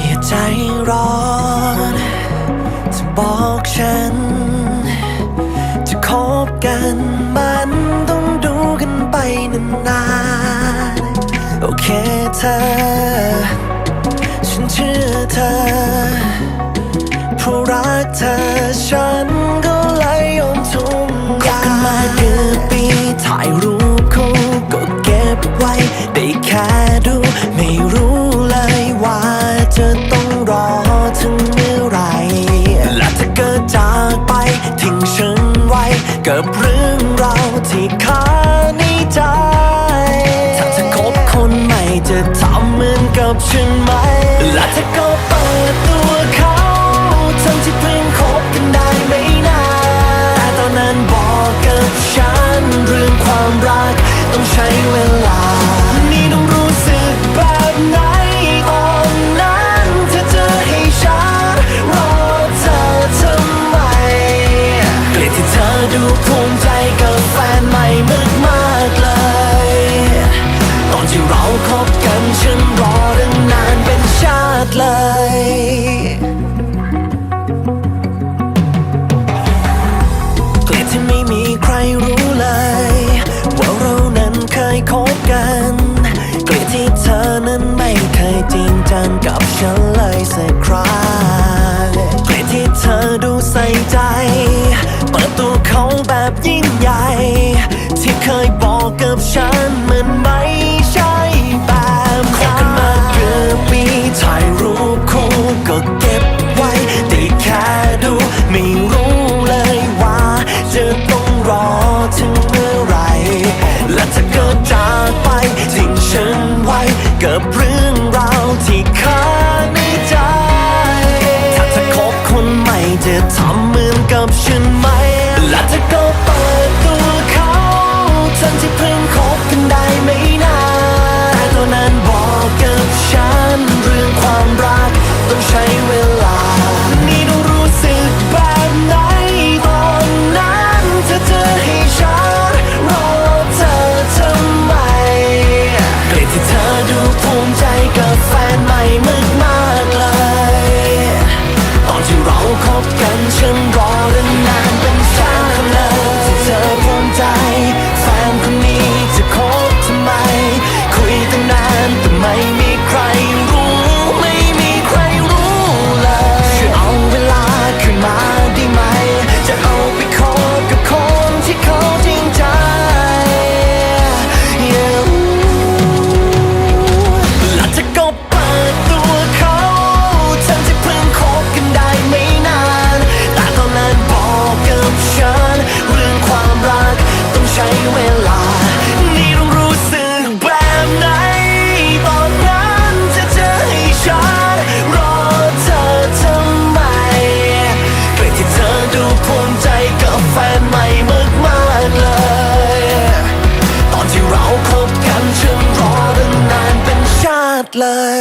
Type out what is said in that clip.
อย่าใจร้อนจะบอกฉัน จะคบกันมันต้องดูกันไปนานๆ โอเคเธอ ฉันเชื่อเธอเพราะรักเธอฉัน กับเรื่องราวที่ค้าในใจ ถ้าจะอคบคนใหม่จะทำเหมือนกับฉันไหม และเธอก็เปิดตัวางกับฉันเลยสักครั้งเกรดที่เธอดูใส่ใจ เปิดตัวเขาแบบยิ่งใหญ่ ที่เคยบอกกับฉันมันไม่ใช่แบบคบกันมาเกือบปีถ่ายรูปคู่ก็เก็บไว้แต่แค่ดูไม่รู้เลยว่าจะต้องรอถึงเมื่อไร และจะเกิดจากไปทิ้งฉันไว้กับเรื่อง ทำเหมือนกับฉันไหม blood.